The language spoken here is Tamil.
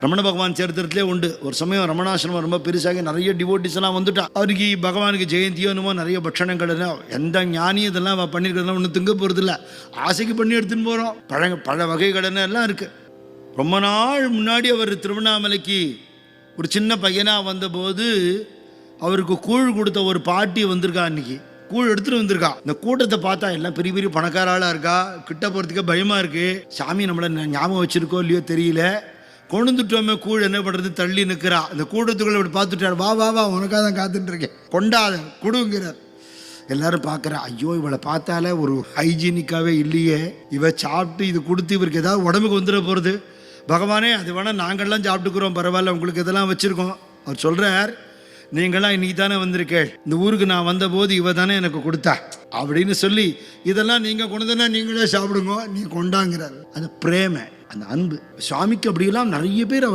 ரமண பகவான் சரித்திரத்திலே உண்டு. ஒரு சமயம் ரமணாசிரமம் ரொம்ப பெருசாகி நிறைய டிவோட்டிஸ் எல்லாம் அவருக்கு பகவானுக்கு ஜெயந்தியோ என்னமோ நிறைய பட்சணங்கள் எந்த ஞானி இதெல்லாம் அவள் பண்ணியிருக்கிறதெல்லாம் ஒன்றும் திங்க போகிறது இல்லை ஆசைக்கு பண்ணி எடுத்துன்னு போகிறோம் பழ பழ வகைகள் எல்லாம் இருக்குது ரொம்ப நாள் முன்னாடி அவர் திருவண்ணாமலைக்கு ஒரு சின்ன பையனாக வந்தபோது அவருக்கு கூழ் கொடுத்த ஒரு பாட்டி வந்திருக்கா அன்னைக்கு கூழ் எடுத்துட்டு வந்திருக்கா. இந்த கூட்டத்தை பார்த்தா எல்லாம் பெரிய பெரிய பணக்கார ஆளா இருக்கா. கிட்ட போகிறதுக்கே பயமா இருக்கு. சாமி நம்மளை ந- ஞாபகம் வச்சிருக்கோ இல்லையோ தெரியல. கொண்டுட்டோமே கூழ் என்ன பண்ணுறது தள்ளி நிற்கிறா அந்த கூட்டத்துக்குள்ள இப்படி பார்த்துட்டார். வா வா வா உனக்காக தான் காத்துட்டு இருக்கேன். கொண்டாத கொடுங்கிறார். எல்லாரும் பார்க்குறா ஐயோ இவளை பார்த்தாலே ஒரு ஹைஜீனிக்காகவே இல்லையே. இவ சாப்பிட்டு இது கொடுத்து இவருக்கு ஏதாவது உடம்புக்கு வந்துட போகிறது பகவானே அது வேணால் நாங்கள்லாம் சாப்பிட்டுக்கிறோம் பரவாயில்ல உங்களுக்கு இதெல்லாம் வச்சுருக்கோம். அவர் சொல்கிறார் நீங்களாம் இன்னைக்கு தானே வந்திருக்கேள். இந்த ஊருக்கு நான் வந்தபோது இவ தானே எனக்கு கொடுத்தா. அப்படின்னு சொல்லி இதெல்லாம் நீங்கள் கொண்டதுன்னா நீங்களே சாப்பிடுங்க நீ கொண்டாங்கிறார். அந்த பிரேமை. அந்த அன்பு. சுவாமிக்கு அப்படியெல்லாம் நிறைய பேர் அவர்